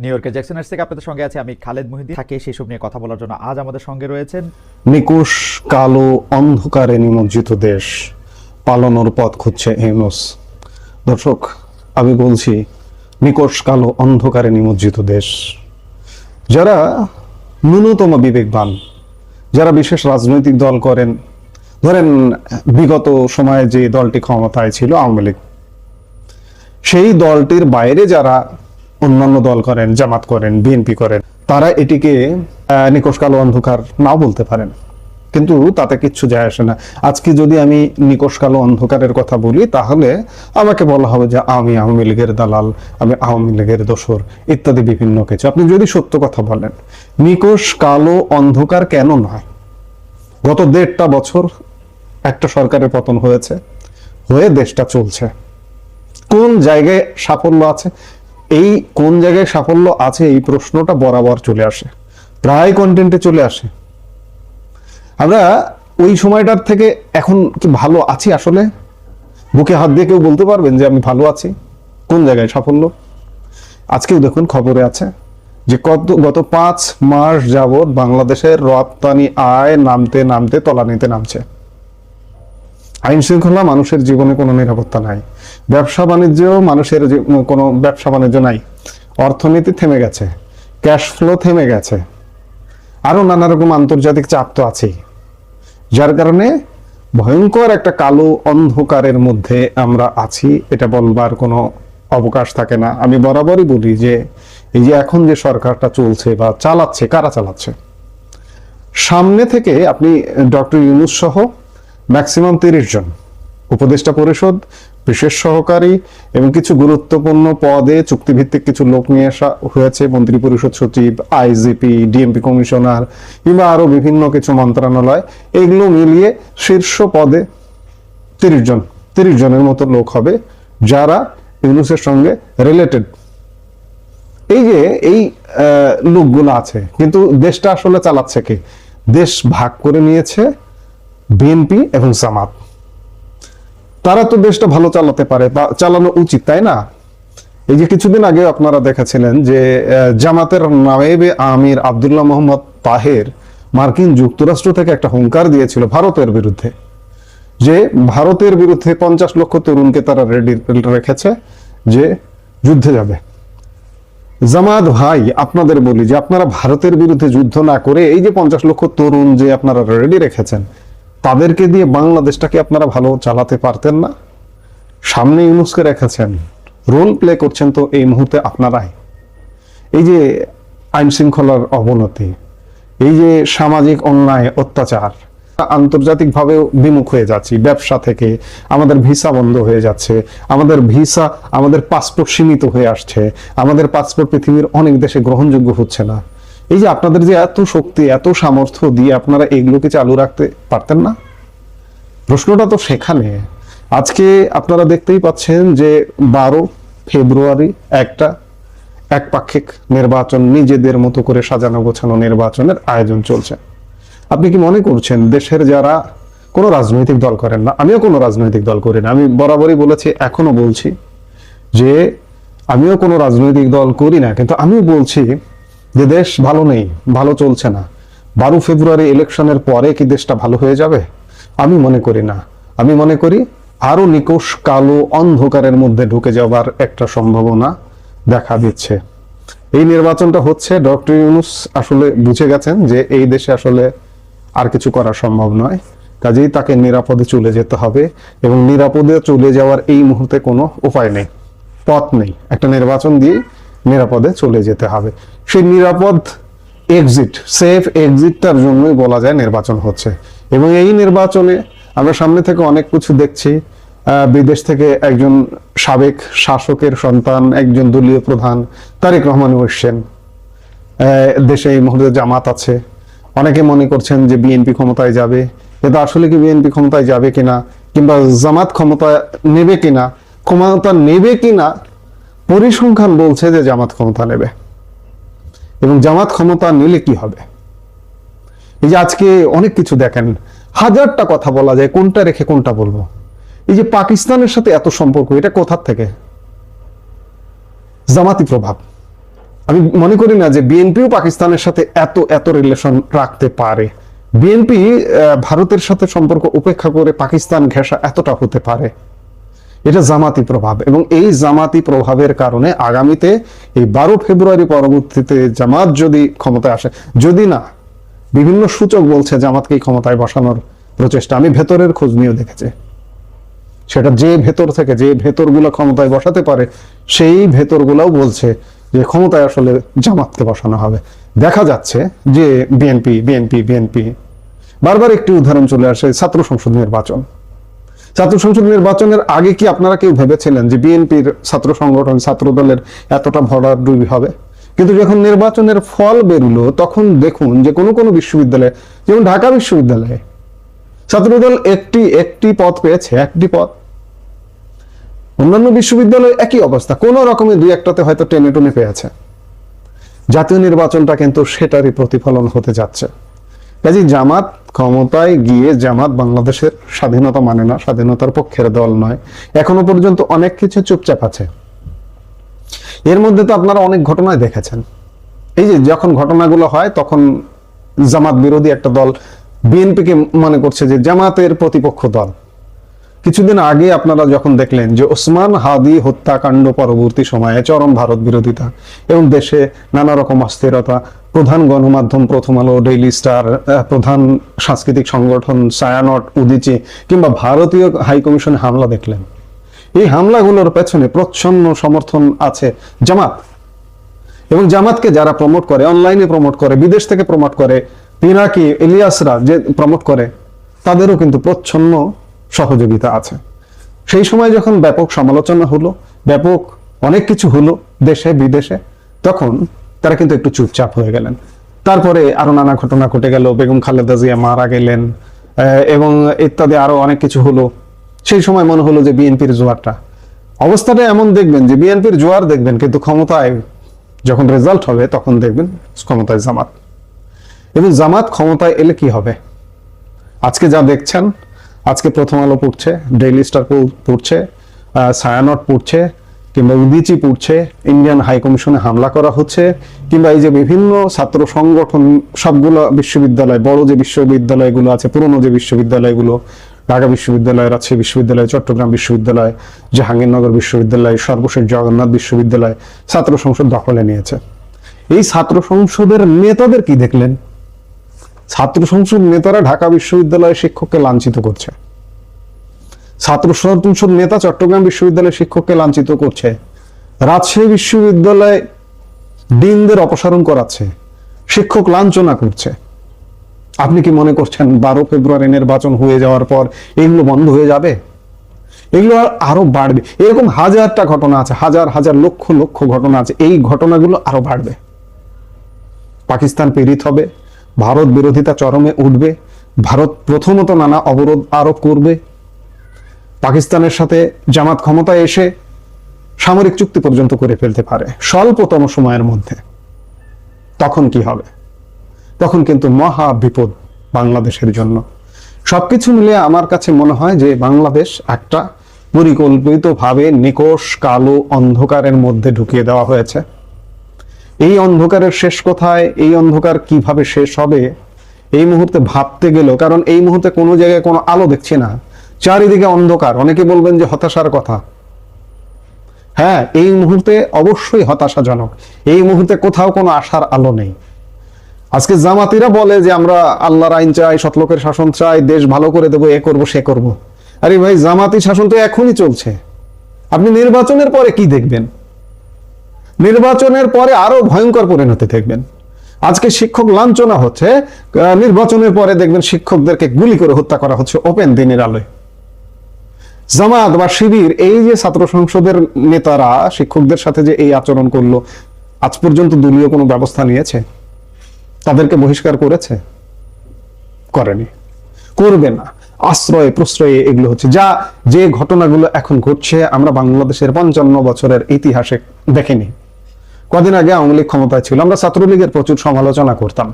New ইয়র্কের জ্যাকসনের থেকে আপনাদের সঙ্গে আছে আমি খালেদ মহিদ্দিন। থাকে সেসব নিয়ে কথা বলার জন্য আজ আমাদের সঙ্গে রয়েছেন নিকুশ কালো অন্ধকারে নিমজ্জিত দেশ, পালানোর পথ খুঁজছে ইউনুস দর্শক, আমি বলছি নিকোষ কালো অন্ধকারে নিমজ্জিত দেশ। যারা ন্যূনতম বিবেকবান, যারা বিশেষ রাজনৈতিক দল করেন, ধরেন বিগত সময়ে যে দলটি ক্ষমতায় ছিল আওয়ামী লীগ, সেই দলটির বাইরে যারা অন্যান্য দল করেন জামাত করেন বিএনপি করেন তারা এটিকে আহ, নিকোষ কালো অন্ধকার নাও বলতে পারেন। কিন্তু তাতে কিচ্ছু যায় আসে না। আজকে যদি আমি নিকোষ কালো অন্ধকারের কথা বলি তাহলে আমাকে বলা হবে যে আমি আওয়ামী লীগের দালাল আমি আওয়ামী লীগের দোসর ইত্যাদি বিভিন্ন কিছু। আপনি যদি সত্য কথা বলেন নিকোষ কালো অন্ধকার কেন নয়? গত দেড়টা বছর একটা সরকারের পতন হয়েছে হয়ে দেশটা চলছে। কোন জায়গায় সাফল্য আছে? এই কোন জায়গায় সাফল্য আছে এই প্রশ্নটা বরাবর চলে আসে। প্রায় কন্টেন্টে চলে আসে। আমরা ওই সময়টার থেকে এখন কি ভালো আছি আসলে? বুকে হাত দিয়ে কেউ বলতে পারবেন যে আমি ভালো আছি? কোন জায়গায় সাফল্য? আজকেও দেখুন খবরে আছে যে কত, গত পাঁচ মাস যাবৎ বাংলাদেশের রপ্তানি আয় নামতে নামতে তলানিতে নামছে। আইন শৃঙ্খলা মানুষের জীবনে কোনো নিরাপত্তা নাই। ব্যবসা বাণিজ্যেও মানুষের কোনো ব্যবসা বাণিজ্য নাই। অর্থনীতি থেমে গেছে। ক্যাশ ফ্লো থেমে গেছে। আরও নানা রকম আন্তর্জাতিক চাপ তো আছেই। যার কারণে ভয়ঙ্কর একটা কালো অন্ধকারের মধ্যে আমরা আছি, এটা বলবার কোনো অবকাশ থাকে না। আমি বরাবরই বলি যে, এই যে এখন যে সরকারটা চলছে বা চালাচ্ছে, কারা চালাচ্ছে? সামনে থেকে আপনি ডক্টর ইউনুস সহ ম্যাক্সিমাম তিরিশ জন। উপদেষ্টা পরিষদ বিশেষ সহকারী এবং কিছু গুরুত্বপূর্ণ পদে চুক্তিভিত্তিক কিছু লোক নিয়ে আসা হয়েছে। মন্ত্রী পরিষদ সচিব আইজিপি ডিএমপি কমিশনার, কিংবা আরও বিভিন্ন কিছু মন্ত্রণালয়। এগুলো মিলিয়ে শীর্ষ পদে তিরিশ জন, তিরিশ জনের মতো লোক হবে যারা ইউনুসের সঙ্গে রিলেটেড এই যে, এই লোকগুলো আছে, কিন্তু দেশটা আসলে চালাচ্ছে কে? দেশ ভাগ করে নিয়েছে বিএনপি এবং জামাত। তারা তো দেশটা ভালো চালাতে পারে বা চালানো উচিত, তাই না? এই যে কিছুদিন আগে আপনারা দেখেছিলেন যে জামাতের নায়েবে আমির আব্দুল্লাহ মোহাম্মদ তাহের মার্কিন যুক্তরাষ্ট্র থেকে একটা হুঙ্কার দিয়েছিল ভারতের বিরুদ্ধে যে, ভারতের বিরুদ্ধে পঞ্চাশ লক্ষ তরুণকে তারা রেডি রেখেছে যে, যুদ্ধে যাবে। জামাত ভাই, আপনাদের বলি যে, আপনারা ভারতের বিরুদ্ধে যুদ্ধ না করে এই যে পঞ্চাশ লক্ষ তরুণ যে আপনারা রেডি রেখেছেন তাদেরকে দিয়ে বাংলাদেশটাকে আপনারা ভালো চালাতে পারতেন না। সামনে ইউনুসকে রেখেছেন, রোল প্লে করছেন তো এই মুহূর্তে আপনারাই। এই যে আইন শৃঙ্খলার অবনতি, এই যে সামাজিক অন্যায়, অত্যাচার আন্তর্জাতিকভাবে বিমুখ হয়ে যাচ্ছি ব্যবসা থেকে, আমাদের ভিসা বন্ধ হয়ে যাচ্ছে, আমাদের ভিসা, আমাদের পাসপোর্ট সীমিত হয়ে আসছে, আমাদের পাসপোর্ট পৃথিবীর অনেক দেশে গ্রহণযোগ্য হচ্ছে না। এই যে আপনাদের যে এত শক্তি, এত সামর্থ্য দিয়ে আপনারা এগুলোকে চালু রাখতে পারতেন না? প্রশ্নটা তো সেখানে। আজকে আপনারা দেখতেই পাচ্ছেন যে বারো ফেব্রুয়ারি একটা একপাক্ষিক নির্বাচন, নিজেদের মতো করে সাজানো গোছানো নির্বাচনের আয়োজন চলছে। আপনি কি মনে করছেন দেশের যারা কোনো রাজনৈতিক দল করেন না, আমিও কোনো রাজনৈতিক দল করি না, আমি বরাবরই বলেছি, এখনও বলছি যে আমিও কোনো রাজনৈতিক দল করি না, কিন্তু আমিও বলছি যে দেশ ভালো নেই, ভালো চলছে না। বারো ফেব্রুয়ারি ইলেকশনের পরে কি দেশটা ভালো হয়ে যাবে? আমি মনে করি না। আমি মনে করি আরও নিকোষ কালো অন্ধকারের মধ্যে ঢুকে যাওয়ার একটা সম্ভাবনা দেখা দিচ্ছে। এই নির্বাচনটা হচ্ছে, ডক্টর ইউনুস আসলে বুঝে গেছেন যে এই দেশে আসলে আর কিছু করা সম্ভব নয়। কাজেই তাকে নিরাপদে চলে যেতে হবে এবং নিরাপদে চলে যাওয়ার এই মুহূর্তে কোনো উপায় নেই, পথ নেই। একটা নির্বাচন দিয়ে নিরাপদে চলে যেতে হবে। সেই নিরাপদ এক্সিট সেফ এক্সিটটার জন্যই বলা যায় নির্বাচন হচ্ছে। এবং এই নির্বাচনে আমরা সামনে থেকে অনেক কিছু দেখছি। বিদেশ থেকে একজন সাবেক শাসকের সন্তান, একজন দলীয় প্রধান তারেক রহমান এসছেন দেশে এই মুহূর্তে জামাত আছে। অনেকে মনে করছেন যে বিএনপি ক্ষমতায় যাবে। এটা আসলে কি বিএনপি ক্ষমতায় যাবে কিনা? কিংবা জামাত ক্ষমতা নেবে কিনা? ক্ষমতা নেবে কিনা? পরিসংখ্যান বলছে যে জামাত ক্ষমতা নেবে। এবং জামাত ক্ষমতা নিলে কি হবে? এই যে আজকে অনেক কিছু দেখেন, হাজারটা কথা বলা যায়, কোনটা রেখে কোনটা বলব? এই যে পাকিস্তানের সাথে এত সম্পর্ক, এটা কোথার থেকে? জামাতি প্রভাব। আমি মনে করি না যে বিএনপিও পাকিস্তানের সাথে এত এত রিলেশন রাখতে পারে। বিএনপি ভারতের সাথে সম্পর্ক উপেক্ষা করে পাকিস্তান ঘেঁষা এতটা হতে পারে। এটা জামাতি প্রভাব এবং এই জামাতি প্রভাবের কারণে আগামীতে এই বারো ফেব্রুয়ারি পরবর্তীতে জামাত যদি ক্ষমতায় আসে, যদি না, বিভিন্ন সূচক বলছে জামাতকে ক্ষমতায় বসানোর প্রচেষ্টা। আমি ভেতরের খোঁজ নিয়েও দেখেছি। সেটা যে ভেতর থেকে যে ভেতরগুলো ক্ষমতায় বসাতে পারে, সেই ভেতরগুলোও বলছে যে ক্ষমতায় আসলে জামাতকে বসানো হবে। দেখা যাচ্ছে যে বিএনপি বিএনপি বিএনপি, বারবার একটি উদাহরণ চলে আসে ছাত্র সংসদ নির্বাচন। ছাত্র সংসদ নির্বাচনের আগে কি আপনারা কেউ ভেবেছিলেন যে বিএনপির ছাত্র সংগঠন, ছাত্র দলের এতটা ভরাডুবি হবে? কিন্তু যখন নির্বাচনের ফল বেরুলো, তখন দেখুন যে কোনো কোনো বিশ্ববিদ্যালয়ে, যেমন ঢাকা বিশ্ববিদ্যালয়ে ছাত্রদল একটি একটি পদ পেয়েছে, একটি পদ। অন্যান্য বিশ্ববিদ্যালয়ে একই অবস্থা, কোন রকমের দুই একটাতে হয়তো টেনে টুনে পেয়েছে। জাতীয় নির্বাচনটা কিন্তু সেটারই প্রতিফলন হতে যাচ্ছে। কাজে জামাত ক্ষমতায় গিয়ে জামাত বাংলাদেশের স্বাধীনতা মানে না, স্বাধীনতার পক্ষের দল নয়। এখনও পর্যন্ত অনেক কিছু চুপচাপ আছে। এর মধ্যে তো আপনারা অনেক ঘটনায় দেখেছেন। এই যে যখন ঘটনাগুলো হয়, তখন জামাত বিরোধী একটা দল, বিএনপিকে মনে করছে যে জামাতের প্রতিপক্ষ দল। কিছুদিন আগে আপনারা যখন দেখলেন যে ওসমান হাদি হত্যাকাণ্ড পরবর্তী সময়ে চরম ভারত বিরোধিতা এবং দেশে নানা রকম অস্থিরতা, প্রধান গণমাধ্যম প্রথম আলো ডেইলি স্টার প্রধান সাংস্কৃতিক সংগঠন সায়ানট, উদিচি কিংবা ভারতীয় হাইকমিশনে হামলা দেখলেন। এই হামলাগুলোর পেছনে প্রচ্ছন্ন সমর্থন আছে জামাত। এবং জামাতকে যারা প্রমোট করে অনলাইনে প্রমোট করে, বিদেশ থেকে প্রমোট করে, পিনাকি, ইলিয়াসরা যে প্রমোট করে, তাদেরও কিন্তু প্রচ্ছন্ন সহযোগিতা আছে। সেই সময় যখন ব্যাপক সমালোচনা হলো, ব্যাপক অনেক কিছু হলো দেশে, বিদেশে, তখন তারা কিন্তু একটু চুপচাপ হয়ে গেলেন। তারপরে আরও নানা ঘটনা ঘটে গেল, বেগম খালেদা জিয়া মারা গেলেন এবং ইত্যাদি আরও অনেক কিছু হলো। সেই সময় মনে হলো যে বিএনপির জোয়ারটা। অবস্থাটা এমন দেখবেন যে বিএনপির জোয়ার দেখবেন, কিন্তু ক্ষমতায় যখন রেজাল্ট হবে, তখন দেখবেন ক্ষমতায় জামাত। এবং জামাত ক্ষমতায় এলে কি হবে? আজকে যা দেখছেন আজকে প্রথম আলো পড়ছে ডেইলি স্টার পড়ছে সায়ানট পড়ছে, কিংবা উদিচি পড়ছে ইন্ডিয়ান হাই কমিশনে হামলা করা হচ্ছে, কিংবা এই যে বিভিন্ন ছাত্র সংগঠন, সবগুলো বিশ্ববিদ্যালয়, বড় যে বিশ্ববিদ্যালয়গুলো আছে, পুরনো যে বিশ্ববিদ্যালয়গুলো, ঢাকা বিশ্ববিদ্যালয়, রাজশাহী বিশ্ববিদ্যালয়, চট্টগ্রাম বিশ্ববিদ্যালয়, জাহাঙ্গীরনগর বিশ্ববিদ্যালয়, সর্বশেষ জগন্নাথ বিশ্ববিদ্যালয় ছাত্র সংসদ দখলে নিয়েছে। এই ছাত্র সংসদের নেতাদের কি দেখলেন? ছাত্র সংসদ নেতারা ঢাকা বিশ্ববিদ্যালয়ের শিক্ষককে লাঞ্ছিত করছে। ছাত্র সংসদ নেতা চট্টগ্রাম বিশ্ববিদ্যালয়ের শিক্ষককে লাঞ্ছিত করছে। রাজশাহী বিশ্ববিদ্যালয় ডিনদের অপসারণ করাচ্ছে। শিক্ষক লাঞ্ছনা করছে। আপনি কি মনে করছেন বারো ফেব্রুয়ারি নির্বাচন হয়ে যাওয়ার পর এগুলো বন্ধ হয়ে যাবে? এগুলো আর বাড়বে। এরকম হাজারটা ঘটনা আছে, হাজার হাজার লক্ষ লক্ষ ঘটনা আছে। এই ঘটনাগুলো আরও বাড়বে। পাকিস্তান পীড়িত হবে। ভারত বিরোধিতা চরমে উঠবে, ভারত প্রথমত নানা অবরোধ আরোপ করবে। পাকিস্তানের সাথে জামাত ক্ষমতায় এসে সামরিক চুক্তি পর্যন্ত করে ফেলতে পারে, স্বল্পতম সময়ের মধ্যে। তখন কি হবে? তখন কিন্তু মহা বিপদ বাংলাদেশের জন্য। সবকিছু মিলে আমার কাছে মনে হয় যে বাংলাদেশ একটা পরিকল্পিতভাবে নিকোষ কালো অন্ধকারের মধ্যে ঢুকিয়ে দেওয়া হয়েছে। এই অন্ধকারের শেষ কোথায়? এই অন্ধকার কীভাবে শেষ হবে? এই মুহূর্তে ভাবতে গেল, কারণ এই মুহূর্তে কোনো জায়গায় কোনো আলো দেখছি না। চারিদিকে অন্ধকার। অনেকে বলবেন যে হতাশার কথা। হ্যাঁ এই মুহূর্তে অবশ্যই হতাশাজনক। এই মুহূর্তে কোথাও কোনো আশার আলো নেই। আজকে জামাতিরা বলে যে আমরা আল্লাহর আইন চাই সতলোকের শাসন চাই, দেশ ভালো করে দেবো, এ করব, সে করব। আরে ভাই, জামাতি শাসন তো এখনই চলছে। আপনি নির্বাচনের পরে কি দেখবেন? নির্বাচনের পরে আরও ভয়ঙ্কর পরিণতি দেখবেন। আজকে শিক্ষক লাঞ্ছনা হচ্ছে নির্বাচনের পরে দেখবেন শিক্ষকদেরকে গুলি করে হত্যা করা হচ্ছে ওপেন দিনের আলোয়। জামাত বা শিবির, এই যে ছাত্র সংসদের নেতারা, শিক্ষকদের সাথে যে এই আচরণ করল, আজ পর্যন্ত দলীয় কোনো ব্যবস্থা নিয়েছে? তাদেরকে বহিষ্কার করেছে? করেনি। করবে না। আশ্রয়, প্রশ্রয়ে এগুলো হচ্ছে। যা, যে ঘটনাগুলো এখন ঘটছে, আমরা বাংলাদেশের পঞ্চান্ন বছরের ইতিহাসে দেখিনি। কদিন আগে আওয়ামী লীগ ক্ষমতায় ছিল। আমরা ছাত্রলীগের প্রচুর সমালোচনা করতাম।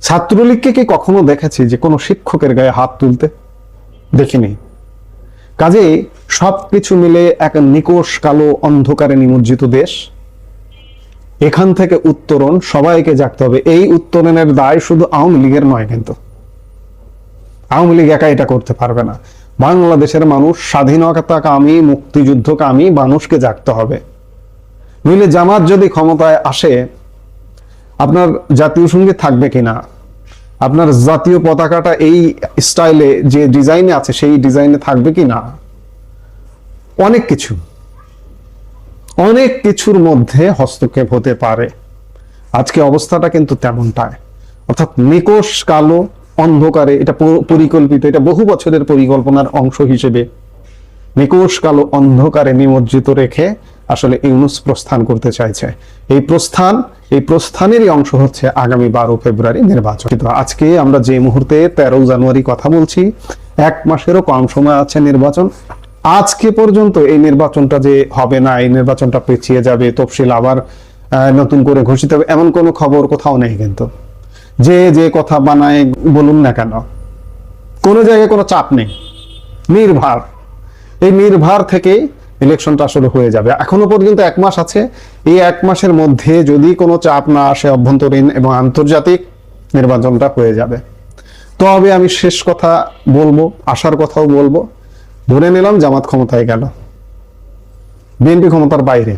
ছাত্রলীগকে কি কখনো দেখেছি যে কোনো শিক্ষকের গায়ে হাত তুলতে? দেখিনি। কাজেই সবকিছু মিলে এক নিকোষ কালো অন্ধকারে নিমজ্জিত দেশ। এখান থেকে উত্তরণ সবাইকে জাগতে হবে। এই উত্তরণের দায় শুধু আওয়ামী লীগের নয় কিন্তু। আওয়ামী লীগ একা এটা করতে পারবে না। বাংলাদেশের মানুষ স্বাধীনতা স্বাধীনতাকামী, মুক্তিযুদ্ধকামী মানুষকে জাগতে হবে। নইলে জামাত যদি ক্ষমতায় আসে, আপনার জাতীয় সংগীত থাকবে কিনা? আপনার জাতীয় পতাকাটা এই স্টাইলে যে ডিজাইনে আছে, সেই ডিজাইনে থাকবে কিনা? অনেক কিছু। অনেক কিছুর মধ্যে হস্তক্ষেপ হতে পারে। আজকে অবস্থাটা কিন্তু তেমনটাই অর্থাৎ নিকোষ কালো অন্ধকারে, এটা পরিকল্পিত, এটা বহু বছরের পরিকল্পনার অংশ হিসেবে নিকোষ কালো অন্ধকারে নিমজ্জিত রেখে আসলে ইউনুস প্রস্থান করতে চাইছে। এই প্রস্থান, এই প্রস্থানেরই অংশ হচ্ছে আগামী বারো ফেব্রুয়ারি নির্বাচন। কিন্তু আজকে আমরা যে মুহূর্তে তেরো জানুয়ারি কথা বলছি, এক মাসেরও কম সময় আছে নির্বাচন। আজকে পর্যন্ত এই নির্বাচনটা যে হবে না, এই নির্বাচনটা পিছিয়ে যাবে, তফসিল আবার নতুন করে ঘোষিত হবে, এমন কোনো খবর কোথাও নেই কিন্তু। যে যে কথা বানায় বলুন না কেন, কোনো জায়গায় কোনো চাপ নেই। নির্ভার। এই নির্ভার থেকে ইলেকশনটা আসলে হয়ে যাবে। এখনও পর্যন্ত এক মাস আছে। এই এক মাসের মধ্যে যদি কোনো চাপ না আসে অভ্যন্তরীণ এবং আন্তর্জাতিক নির্বাচনটা হয়ে যাবে। তবে আমি শেষ কথা বলব, আশার কথাও বলব। ধরে নিলাম জামাত ক্ষমতায় গেল। বিএনপি ক্ষমতার বাইরে।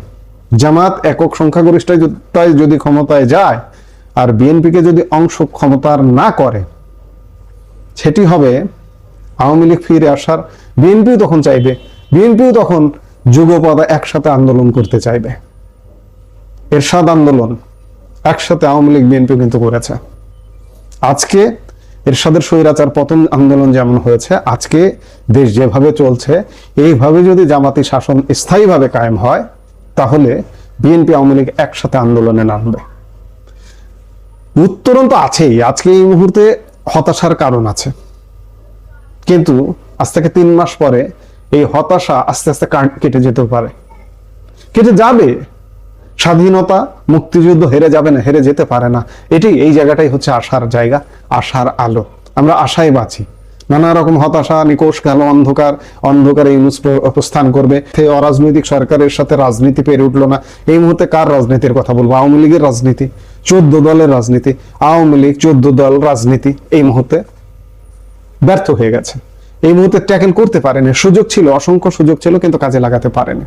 জামাত একক সংখ্যাগরিষ্ঠতায় যদি ক্ষমতায় যায় আর বিএনপিকে যদি অংশ ক্ষমতার না করে, সেটি হবে আওয়ামী লীগ ফিরে আসার। বিএনপিও তখন চাইবে। বিএনপিও তখন যুগপদা একসাথে আন্দোলন করতে চাইবে। এরশাদ আন্দোলন একসাথে আওয়ামী লীগ, বিএনপি কিন্তু করেছে। আজকে এরশাদের স্বৈরাচার পতন আন্দোলন যেমন হয়েছে, আজকে দেশ যেভাবে চলছে, এইভাবে যদি জামাতি শাসন স্থায়ীভাবে কায়েম হয়, তাহলে বিএনপি, আওয়ামী লীগ একসাথে আন্দোলনে নামবে। উত্তরণ তো আছেই, আজকে এই মুহূর্তে হতাশার কারণ আছে। কিন্তু আজ থেকে তিন মাস পরে এই হতাশা আস্তে আস্তে কেটে যেতে পারে। কেটে যাবে। স্বাধীনতা, মুক্তিযুদ্ধ হেরে যাবে না, হেরে যেতে পারে না। এটি এই জায়গাটাই হচ্ছে আশার জায়গা, আশার আলো। আমরা আশায় বাঁচি। নানা রকম হতাশা, নিকোষ গেল অন্ধকার, অন্ধকারে ইউনুস প্র- প্রস্থান করবে। অরাজনৈতিক সরকারের সাথে রাজনীতি পেরে উঠল না। এই মুহূর্তে কার রাজনীতির কথা বলব? আওয়ামী লীগের রাজনীতি, চোদ্দ দলের রাজনীতি, আওয়ামী লীগ, চোদ্দ দল রাজনীতি, এই মুহূর্তে ব্যর্থ হয়ে গেছে। এই মুহূর্তে ট্যাকেল করতে পারেনি। সুযোগ ছিল, অসংখ্য সুযোগ ছিল, কিন্তু কাজে লাগাতে পারেনি।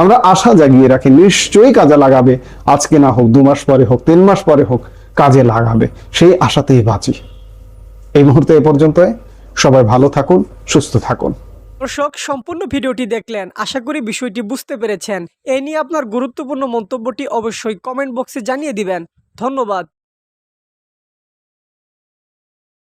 আমরা আশা জাগিয়ে রাখি, নিশ্চয়ই কাজে লাগাবে। আজকে না হোক, দু মাস পরে হোক, তিন মাস পরে হোক, কাজে লাগাবে। সেই আশাতেই বাঁচি। এই মুহূর্তে এ পর্যন্ত সবাই ভালো থাকুন, সুস্থ থাকুন। দর্শক, সম্পূর্ণ ভিডিওটি দেখলেন। আশা করি বিষয়টি বুঝতে পেরেছেন। এ নিয়ে আপনার গুরুত্বপূর্ণ মন্তব্যটি অবশ্যই কমেন্ট বক্সে জানিয়ে দিবেন। ধন্যবাদ।